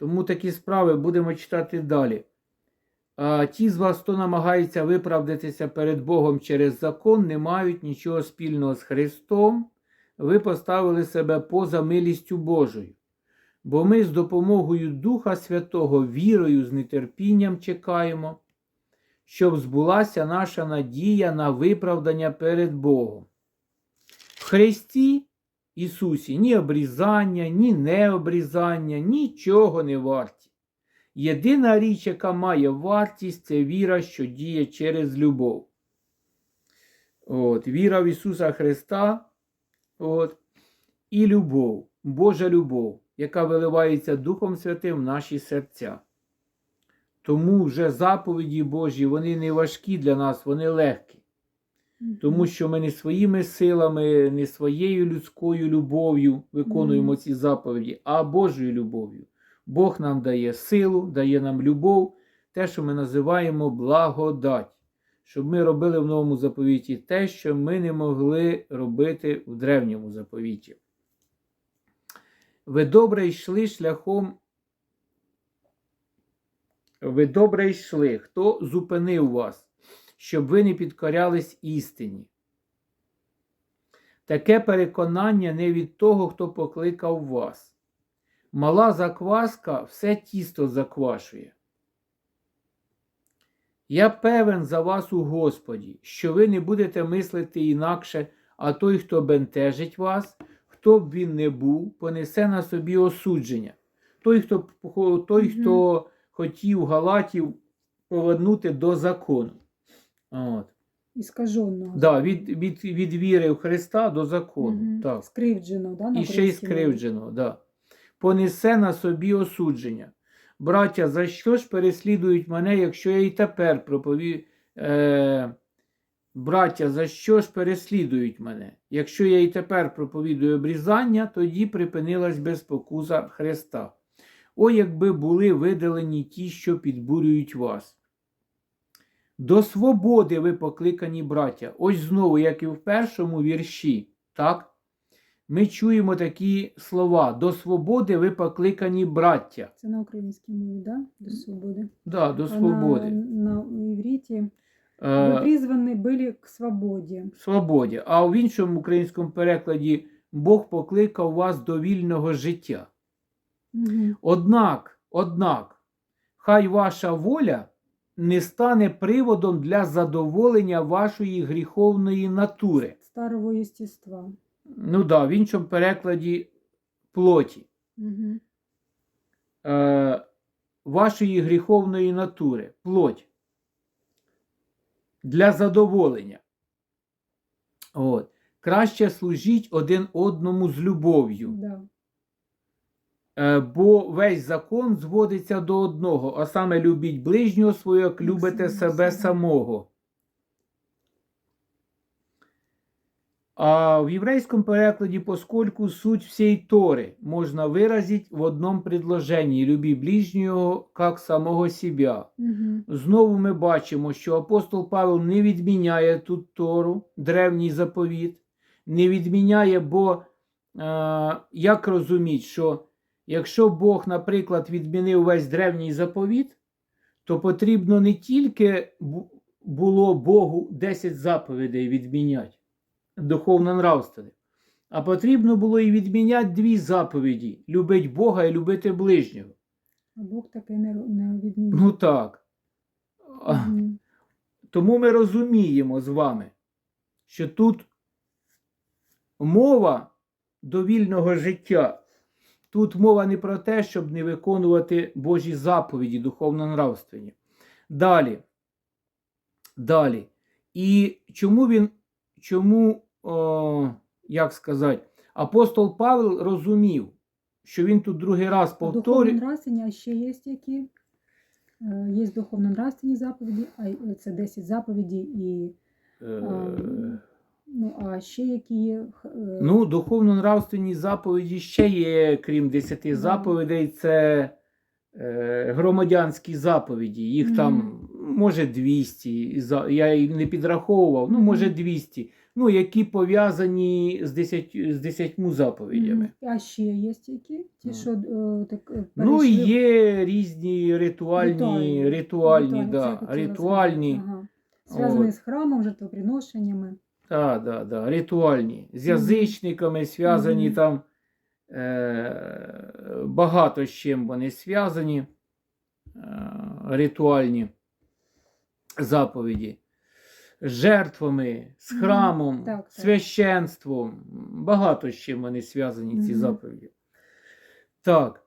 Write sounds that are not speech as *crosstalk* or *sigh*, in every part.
Тому такі справи будемо читати далі. А ті з вас, хто намагається виправдатися перед Богом через закон, не мають нічого спільного з Христом. Ви поставили себе поза милістю Божою. Бо ми з допомогою Духа Святого вірою з нетерпінням чекаємо, щоб збулася наша надія на виправдання перед Богом. В Христі Ісусі ні обрізання, ні необрізання, нічого не варті. Єдина річ, яка має вартість, це віра, що діє через любов. От, Віра в Ісуса Христа от, і любов, Божа любов, яка виливається Духом Святим в наші серця. Тому вже заповіді Божі, вони не важкі для нас, вони легкі. Тому що ми не своїми силами, не своєю людською любов'ю виконуємо ці заповіді, а Божою любов'ю. Бог нам дає силу, дає нам любов, те, що ми називаємо благодать, щоб ми робили в новому заповіті те, що ми не могли робити в древньому заповіті. Ви добре йшли шляхом. Ви добре йшли. Хто зупинив вас? Щоб ви не підкорялись істині. Таке переконання не від того, хто покликав вас. Мала закваска все тісто заквашує. Я певен за вас у Господі, що ви не будете мислити інакше, а той, хто бентежить вас, хто б він не був, понесе на собі осудження. Той, хто, той, хто хотів Галатів повернути до закону. От. Іскаженого. Да, від, від, від віри в Христа до закону. Мгм. Так. Скривджено, да, на І ще й українській мові? скривджено. Да. Понесе на собі осудження. Браття, за що ж переслідують мене, якщо я і тепер пропові... Е... Браття, за що ж переслідують мене? Якщо я і тепер проповідую обрізання, тоді припинилась безпокуса Христа. О, якби були видалені ті, що підбурюють вас. До свободи ви покликані, браття. Ось знову, як і в першому вірші, так? Ми чуємо такі слова. До свободи ви покликані, браття. Це на українській мові, да? До свободи. Да, до А свободи. На, на иврите Е, вы призваны были к свободе. свободі. А в іншому українському перекладі Бог покликав вас до вільного життя. Мгм. Однак, однак, хай ваша воля не стане приводом для задоволення вашої гріховної натури. Старого естества. Ну да, в іншому перекладі плоті. Мгм. Е, вашої гріховної натури, плоть. Для задоволення. От. Краще служіть один одному з любов'ю. Да. Е, бо весь закон зводиться до одного, а саме любіть ближнього свого, як любите себе себе. самого. А в єврейському перекладі, поскольку суть всей Тори можна виразити в одному предложенні «люби ближнього, як самого себя». Мгм. Знову ми бачимо, що апостол Павел не відміняє тут Тору, древній заповіт, не відміняє, бо е, як розуміть, що якщо Бог, наприклад, відмінив весь древній заповіт, то потрібно не тільки було Богу 10 заповідей відміняти, духовно нравственних, а потрібно було і відміняти дві заповіді: любить Бога і любити ближнього. А Бог таки не, відмінив. Ну так. Мгм. Тому ми розуміємо з вами, що тут мова довільного життя. Тут мова не про те, щоб не виконувати Божі заповіді духовно-нравственні. Далі. Далі. І чому він, чому, о, як сказати, апостол Павел розумів, що він тут другий раз повторює. Духовно-нравственні, а ще є які? Е, Є духовно-нравственні заповіді, а це 10 заповідей і е, ну, а ще які є. е, Ну, духовно-нравственні заповіді ще є, крім десяти Да. заповідей, це е, громадянські заповіді. Їх там може 200, я і не підраховував, ну, може 200, ну, які пов'язані з 10, з 10 заповідями. Мгм. А ще є які? Ті, Ну. що е, так, е, Ну, є різні ритуальні, Ритуальні. ритуальні, Ритуальні, да, ритуальні. Ага. Зв'язані з храмом, жертвоприношеннями. Да, да, да, ритуальні, з язичниками зв'язані Мгм. там е, багато з чим вони зв'язані, е, ритуальні заповіді. З жертвами, з храмом, Так, так. священством. Багато з чим вони зв'язані, ці Мгм. заповіді. Так.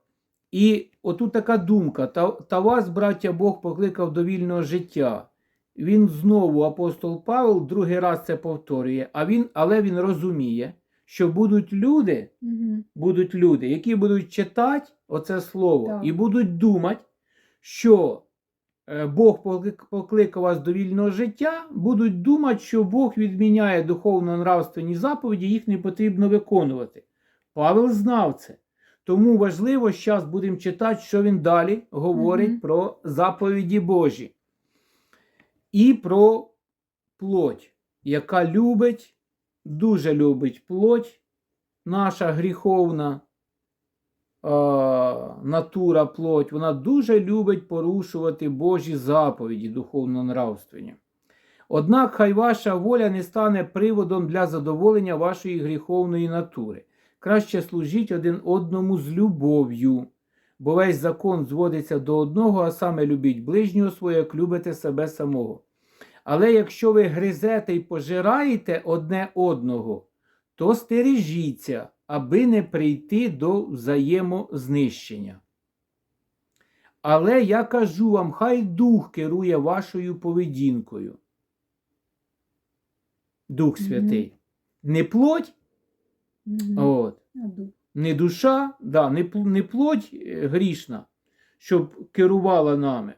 І отут така думка: та, та вас, браття, Бог покликав до вільного життя. Він знову, апостол Павел, другий раз це повторює, а він, але він розуміє, що будуть люди, Угу. будуть люди, які будуть читати оце слово Так. і будуть думати, що е, Бог покликав вас до вільного життя, будуть думати, що Бог відміняє духовно-нравственні заповіді, їх не потрібно виконувати. Павел знав це. Тому важливо, зараз будемо читати, що він далі говорить Мгм. про заповіді Божі і про плоть, яка любить, дуже любить плоть, наша гріховна е, натура плоть, вона дуже любить порушувати Божі заповіді духовно-нравственні. Однак хай ваша воля не стане приводом для задоволення вашої гріховної натури. Краще служіть один одному з любов'ю, бо весь закон зводиться до одного, а саме любіть ближнього свого, як любите себе самого. Але якщо ви гризете і пожираєте одне одного, то стережіться, аби не прийти до взаємознищення. Але я кажу вам, хай дух керує вашою поведінкою. Дух. Святий. Не плоть, от, не душа, да, не, не плоть е, грішна, щоб керувала нами,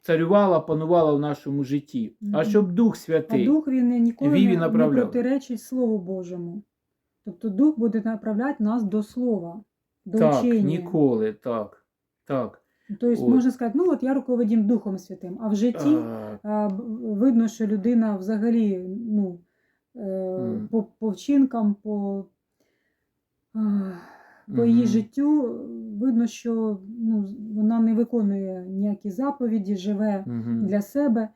царювала, панувала в нашому житті, а щоб Дух А дух він ніколи Вів і не, не протиречить Слову Божому. Тобто дух буде направляти нас до слова, до так, вчення. ніколи, так. так. Тобто можна сказати, ну от я руководім Духом Святим, а в житті А, видно, що людина взагалі ну, Мгм. по, по вчинкам, по, по її життю видно, що ну, вона не виконує ніякі заповіді, живе для себе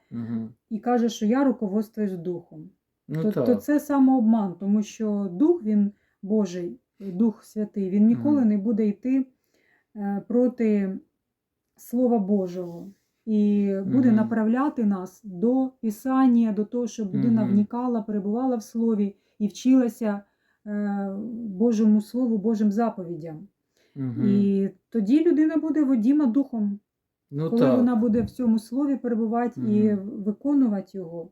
і каже, що я руководствуюсь духом. Ну, то, так. то це самообман, тому що дух він Божий, Дух Святий, він ніколи не буде йти е, проти Слова Божого і буде направляти нас до Писання, до того, щоб людина вникала, перебувала в Слові і вчилася Божому Слову, Божим заповідям. Мгм. І тоді людина буде водіма духом, ну, коли так. вона буде в цьому слові перебувати і виконувати його.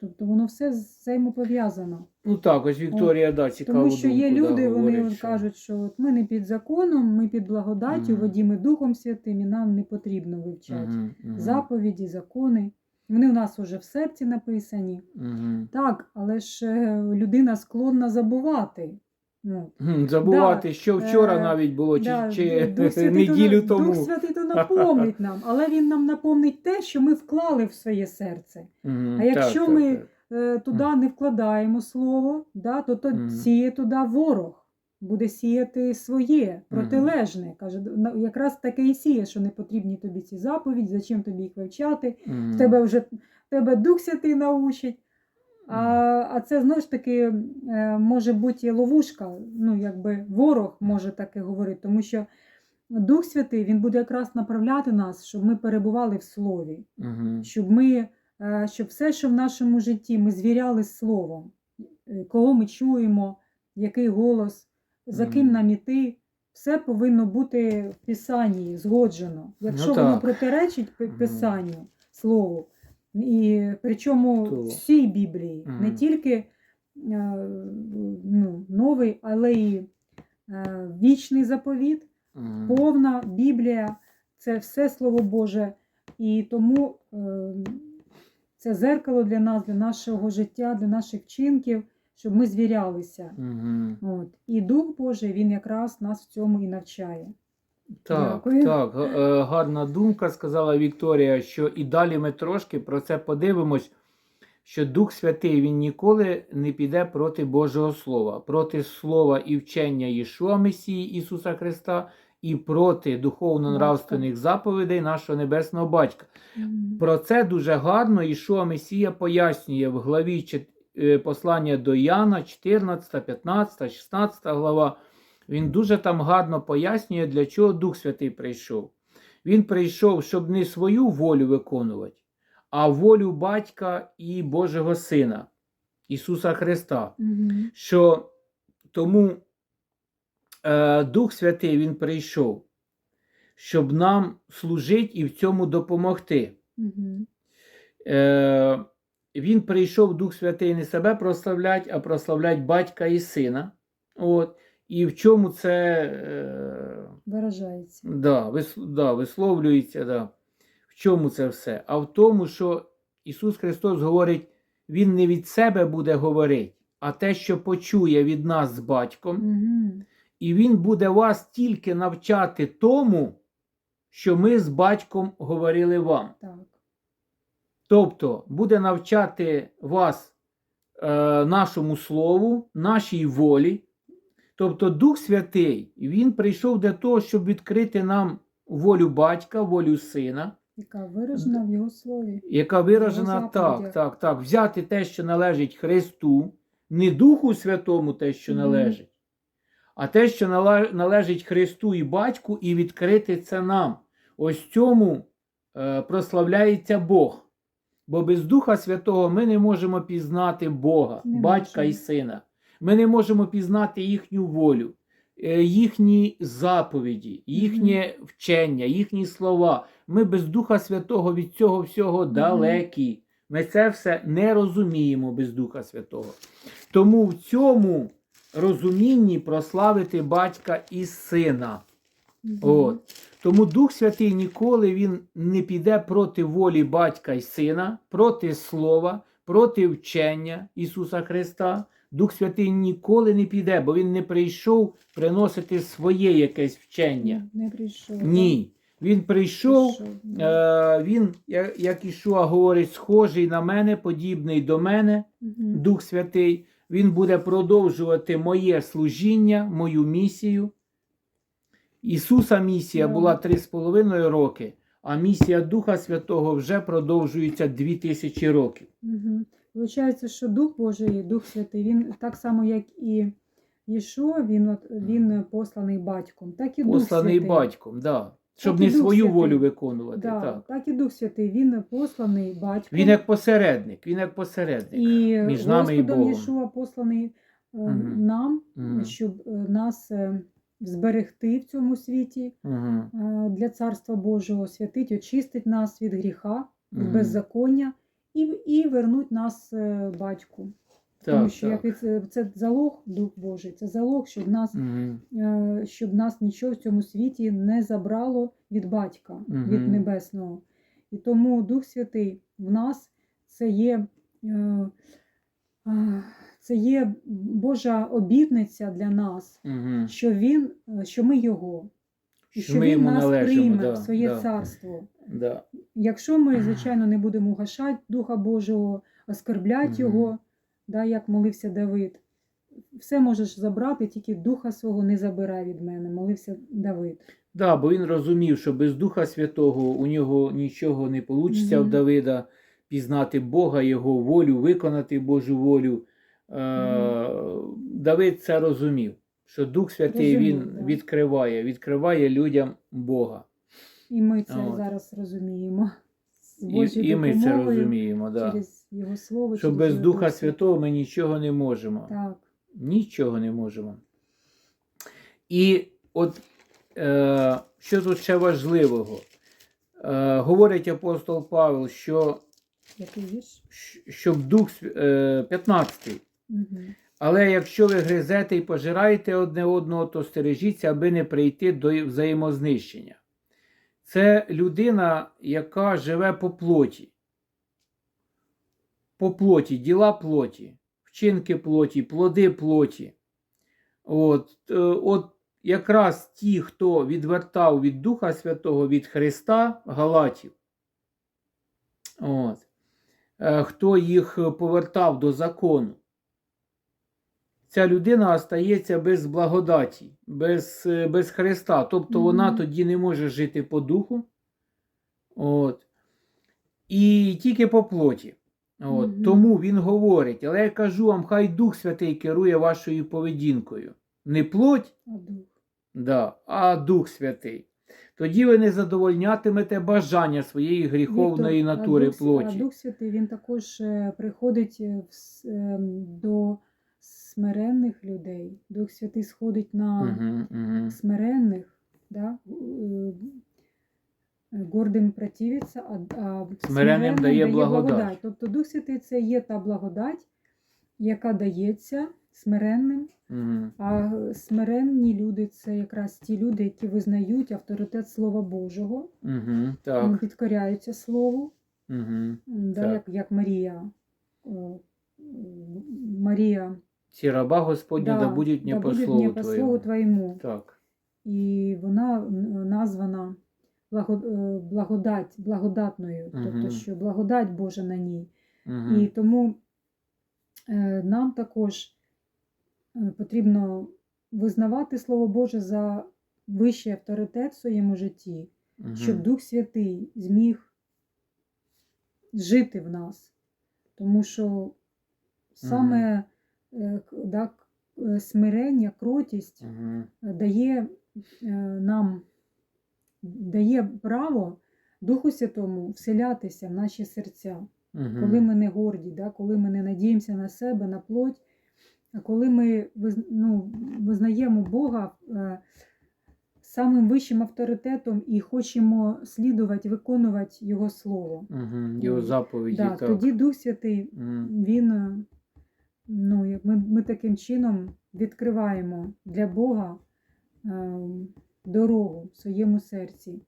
Тобто воно все взаємопов'язано. Ну так, ось Вікторія, да, цікаву Тому що є думку, да, люди, вони говорить, що- кажуть, що от ми не під законом, ми під благодаттю, Мгм. водіми Духом Святим, і нам не потрібно вивчати Мгм, мгм, заповіді, закони. Вони в нас вже в серці написані. мгм. Так, але ж е, людина склонна забувати. Ну, Забувати, що вчора е, навіть було, чи, да, чи Дух Святий то неділю на- тому. Дух Святий то напомнить нам, але він нам напомнить те, що ми вклали в своє серце. Мгм, А якщо так, ми так, е, туди не вкладаємо слово, да, то, то Мгм. сіє туди ворог, буде сіяти своє, протилежне. Каже, якраз таке і сіє, що не потрібні тобі ці заповіді, зачем тобі їх вивчати, Мгм. в тебе вже тебе Дух Святий научить. А, а це знову ж таки е, може бути ловушка. Ну, якби ворог може таке говорити, тому що Дух Святий він буде якраз направляти нас, щоб ми перебували в слові Мгм. щоб ми, е, щоб все, що в нашому житті, ми звіряли з словом, Е, кого ми чуємо, який голос, за ким нам іти, все повинно бути в Писанні згоджено. Якщо Ну, воно протиречить Писанню, Слову, і причому То- всій Біблії, не тільки е, ну, новий, але й е, вічний заповіт, Мгм. повна Біблія, це все Слово Боже. І тому е, це зеркало для нас, для нашого життя, для наших вчинків, щоб ми звірялися. Мгм. От. І Дух Божий він якраз нас в цьому і навчає. Так, Дякую. так, е, гарна думка, сказала Вікторія, що і далі ми трошки про це подивимось, що Дух Святий він ніколи не піде проти Божого Слова, проти слова і вчення Єшуа Месії Ісуса Христа, і проти духовно-нравственних заповідей нашого Небесного Батька. Про це дуже гарно Ішуа Месія пояснює в главі послання до Яна, 14, 15, 16 глава. Він дуже там гарно пояснює, для чого Дух Святий прийшов. Він прийшов, щоб не свою волю виконувати, а волю Батька і Божого Сина, Ісуса Христа. Мгм. Що тому е, Дух Святий Він прийшов, щоб нам служити і в цьому допомогти. Мгм. Е, він прийшов Дух Святий не себе прославлять, а прославлять батька і сина. От. І в чому це е, Виражається. да, вис, да, висловлюється? Да. В чому це все? А в тому, що Ісус Христос говорить, Він не від себе буде говорити, а те, що почує від нас з батьком, Мгм. і Він буде вас тільки навчати тому, що ми з батьком говорили вам. Так. Тобто буде навчати вас е, нашому слову, нашій волі. Тобто Дух Святий, він прийшов для того, щоб відкрити нам волю батька, волю сина, Яка виражена в його слові. яка виражена Його так, так, так, взяти те, що належить Христу, не Духу Святому те, що належить, а те, що належить Христу і батьку, і відкрити це нам. Ось цьому е, прославляється Бог. Бо без Духа Святого ми не можемо пізнати Бога, Не батька і сина. Ми не можемо пізнати їхню волю, е, їхні заповіді, їхнє вчення, їхні слова. Ми без Духа Святого від цього всього далекі. Ми це все не розуміємо без Духа Святого. Тому в цьому розумінні прославити батька і сина. От. Тому Дух Святий ніколи він не піде проти волі батька і сина, проти слова, проти вчення Ісуса Христа. Дух Святий ніколи не піде, бо Він не прийшов приносити своє якесь вчення. Не прийшов. Ні. Він прийшов, Прийшов, е, він, як Ішуа говорить, схожий на мене, подібний до мене, Мгм. Дух Святий. Він буде продовжувати моє служіння, мою місію. Ісуса місія була три з половиною роки, а місія Духа Святого вже продовжується дві тисячі років. Мгм. Виходить, що Дух Божий, Дух Святий, він так само, як і Єшуа, він, от, він посланий батьком, так і Дух Посланий Святий. батьком, да. щоб і не Дух свою Святий. волю виконувати. Да, Так. так. і Дух Святий, він посланий батьком. Він як посередник, він як посередник. і між нами і Господом Богом. Єшуа посланий е, Мгм. нам, Мгм. щоб е, нас е, зберегти в цьому світі Угу. для Царства Божого, святить, очистить нас від гріха, від Мгм. беззаконня і, і вернуть нас е, батьку. Тому Так, що як це, це залог, Дух Божий, це залог, щоб нас, Угу. щоб нас нічого в цьому світі не забрало від батька, від небесного. І тому Дух Святий в нас це є, е, е, це є Божа обітниця для нас, Угу. що він, е, що ми його, Що що ми він йому нас належимо, прийме да, в своє да. царство. Да. Якщо ми, звичайно, не будемо гашати Духа Божого, оскорблять Мгм. його, да, як молився Давид, все можеш забрати, тільки Духа свого не забирай від мене, молився Давид. Да, бо він розумів, що без Духа Святого у нього нічого не вийде в Мгм. Давида пізнати Бога, його волю, виконати Божу волю. Е, Давид це розумів, що Дух Святий Розумів, він да. відкриває, відкриває людям Бога. І ми це От. зараз розуміємо. З І, Божою і ми це допомогою, розуміємо, да. через Його Слово. що через без Його Духа Дух Святого ми нічого не можемо. Так. Нічого не можемо. І от е, що тут ще важливого? Е, говорить апостол Павел, що Який вірш? щ- щоб дух е, 15. Але якщо ви гризете і пожираєте одне одного, то стережіться, аби не прийти до взаємознищення. Це людина, яка живе по плоті. По плоті, діла плоті, вчинки плоті, плоди плоті. От, е, от якраз ті, хто відвертав від Духа Святого від Христа Галатів, от, е, хто їх повертав до закону, ця людина остається без благодаті, без, е, без Христа. Тобто вона тоді не може жити по духу. От, і тільки по плоті. От, Мгм. Тому він говорить, але я кажу вам, хай Дух Святий керує вашою поведінкою. Не плоть, А дух. да, а Дух Святий. Тоді ви не задовольнятимете бажання своєї гріховної Віктор, а натури Дух, А. Дух Святий він також е, приходить е, в ем, до смиренних людей. Дух Святий сходить на Угу, угу. смиренних, да? е, гордим противиться, а, а Смиренним дає благодать. Тобто Дух Святий це є та благодать, яка дається смиренним. Угу. А смиренні люди це якраз ті люди, які визнають авторитет Слова Божого, Угу. Так. підкоряються Слову. Угу. Да, Так. як, як Марія. Марія Ці раба Господня да, будуть не да по слову мне по твоєму. слову твоєму. Так. І вона названа е, благодать, благодатною, Мгм. тобто, що благодать Божа на ній. Угу. І тому е, нам також е, потрібно визнавати Слово Боже за вищий авторитет в своєму житті, щоб Дух Святий зміг жити в нас. Тому що саме к- да, е, смирення, кротість Угу. е, дає е, нам дає право Духу Святому вселятися в наші серця, коли ми не горді, да, коли ми не надіємося на себе, на плоть, коли ми ну, визнаємо Бога е, самим вищим авторитетом і хочемо слідувати, виконувати Його Слово. Угу. Його заповіді. Да, так. тоді Дух Святий Мгм. він, е, ну, ми, ми таким чином відкриваємо для Бога е, дорогу в своєму серці,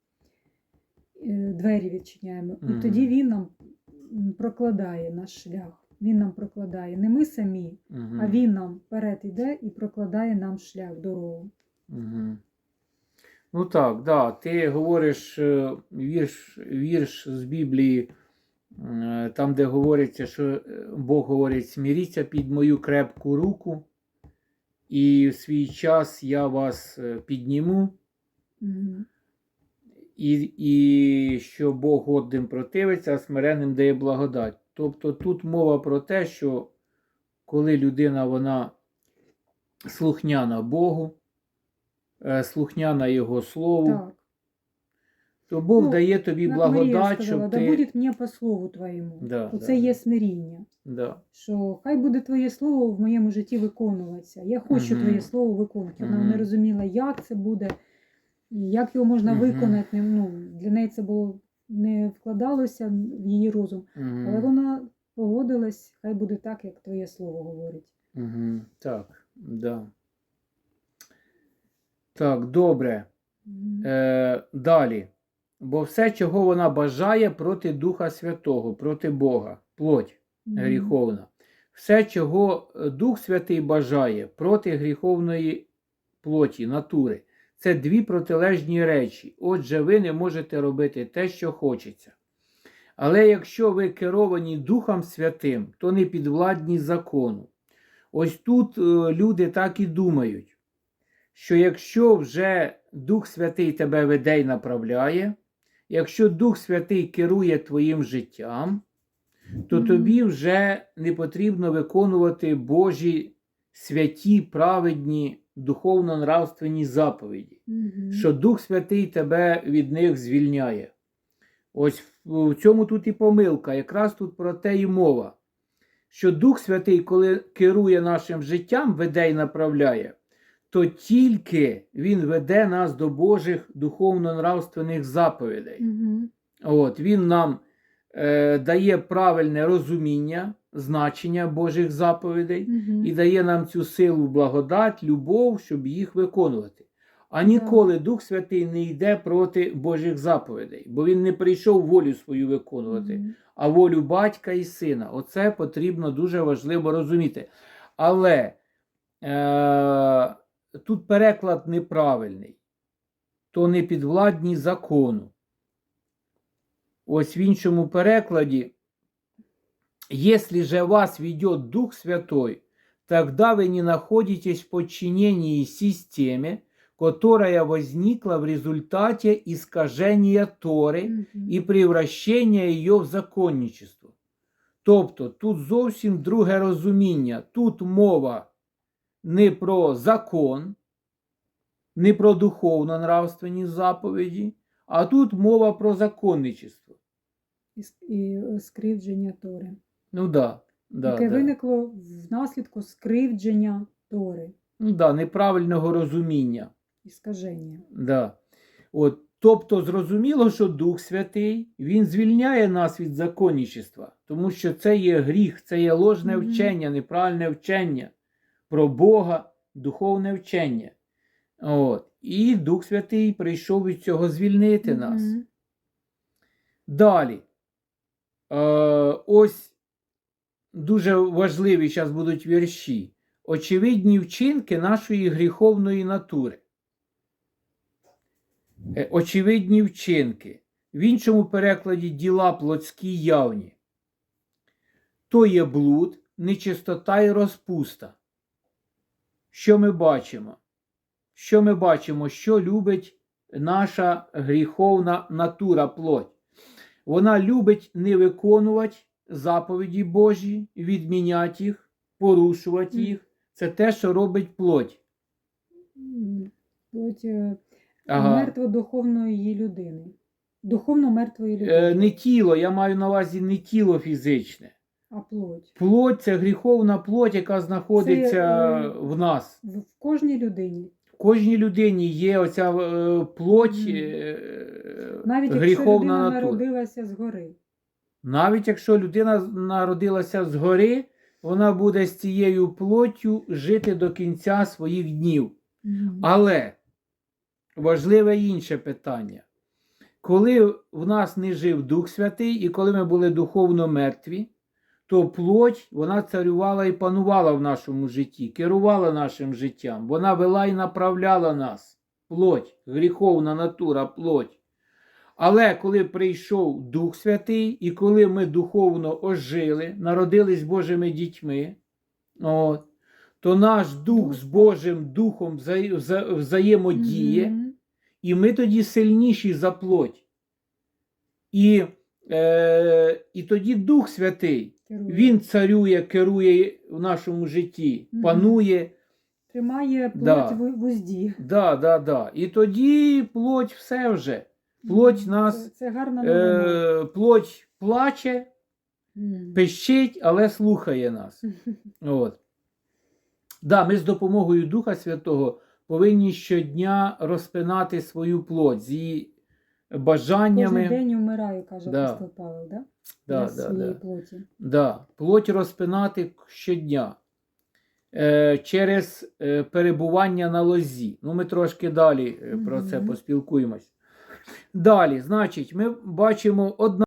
е, двері відчиняємо. Мгм. І тоді Він нам прокладає наш шлях. Він нам прокладає. Не ми самі, Мгм. а Він нам вперед іде і прокладає нам шлях, дорогу. Угу. Ну так, да. Ти говориш е, вірш, вірш з Біблії, там, де говориться, що е, Бог говорить: сміріться під мою крепку руку, і в свій час я вас е, підніму, і, і що Бог годним противиться, а смиренним дає благодать. Тобто тут мова про те, що коли людина вона слухняна Богу, е, слухняна Його Слову, То Бог Ну, дає тобі благодать, щоб да буде мені по слову твоєму. Да, Оце да, є да. смиріння. Да. що хай буде твоє слово в моєму житті виконуватися. Я хочу Мгм. твоє слово виконувати. Вона Мгм. не розуміла, як це буде, як його можна Мгм. виконати. Ну, для неї це було не вкладалося в її розум. Мгм. Але вона погодилась, хай буде так, як твоє слово говорить. Мгм. Так, да. Так, добре. Мгм. Е, далі. Бо все, чого вона бажає проти Духа Святого, проти Бога, плоть гріховна. Все, чого е, Дух Святий бажає проти гріховної плоті, натури. Це дві протилежні речі. Отже, ви не можете робити те, що хочеться. Але якщо ви керовані Духом Святим, то не підвладні закону. Ось тут е, люди так і думають, що якщо вже Дух Святий тебе веде і направляє, якщо Дух Святий керує твоїм життям, то тобі вже не потрібно виконувати Божі святі, праведні, духовно-нравственні заповіді Мгм. що Дух Святий тебе від них звільняє. Ось в в цьому тут і помилка, якраз тут про те і мова. Що Дух Святий, коли керує нашим життям, веде і направляє, то тільки Він веде нас до Божих духовно-нравственних заповідей. Мгм. От, Він нам е, дає правильне розуміння, значення Божих заповідей Мгм. і дає нам цю силу, благодать, любов, щоб їх виконувати. А ніколи Дух Святий не йде проти Божих заповідей, бо він не прийшов волю свою виконувати, а волю батька і сина. Оце потрібно дуже важливо розуміти. Але е, тут переклад неправильний, то не підвладні закону. Ось в іншому перекладі, если же вас ведет Дух Святой, тогда вы не находитесь в подчинении системе, которая возникла в результате искажения Торы Мгм. і превращення її в законничество. Тобто тут зовсім друге розуміння. Тут мова не про закон, не про духовно-нравственні заповіді, а тут мова про законничество. І, і е, скривдження Тори. Ну да, да, яке да. виникло внаслідку скривдження Тори Ну да, неправильного розуміння. і скаження. Да. От, тобто зрозуміло, що Дух Святий він звільняє нас від законничества, тому що це є гріх, це є ложне Мгм. вчення, неправильне вчення про Бога, духовне вчення. От. І Дух Святий прийшов від цього звільнити нас. Мгм. Далі. Е, ось дуже важливі зараз будуть вірші. Очевидні вчинки нашої гріховної натури. Е, Очевидні вчинки. В іншому перекладі діла плотські явні. То є блуд, нечистота і розпуста. Що ми бачимо? Що ми бачимо, що любить наша гріховна натура плоть? Вона любить не виконувати заповіді Божі, відміняти їх, порушувати їх. Це те, що робить плоть. Плоть е, Ага. мертводуховної людини. Духовно мертвої людини. Е, не тіло, я маю на увазі не тіло фізичне. А плоть. Плоть це гріховна плоть, яка знаходиться Це, е, в нас. В, кожній людині. В кожній людині є оця е, плоть е, Навіть якщо людина натура. народилася згори. Навіть якщо людина народилася згори, вона буде з цією плоттю жити до кінця своїх днів. Мгм. Але важливе інше питання. Коли в нас не жив Дух Святий, і коли ми були духовно мертві, то плоть вона царювала і панувала в нашому житті, керувала нашим життям, вона вела і направляла нас. Плоть, гріховна натура, плоть. Але коли прийшов Дух Святий, і коли ми духовно ожили, народились Божими дітьми, от, то наш дух з Божим Духом вза- вза- взаємодіє, Мгм. і ми тоді сильніші за плоть. І, е, і тоді Дух Святий, Керує. Він царює, керує в нашому житті, Мгм. панує. тримає плоть Да. в, узді. Да, да, да. І тоді плоть все вже. Плоть нас, Це, це гарна. Е, плоть плаче, Мгм. пищить, але слухає нас. *laughs* От. Да, ми з допомогою Духа Святого повинні щодня розпинати свою плоть з її Кожен день умираю, каже Да. апостол Павел, да? Да, да, своєї да. плоті. Да, плоть розпинати щодня е, через е, перебування на лозі. Ну, ми трошки далі е, про це поспілкуємось. Далі, значить, ми бачимо одна.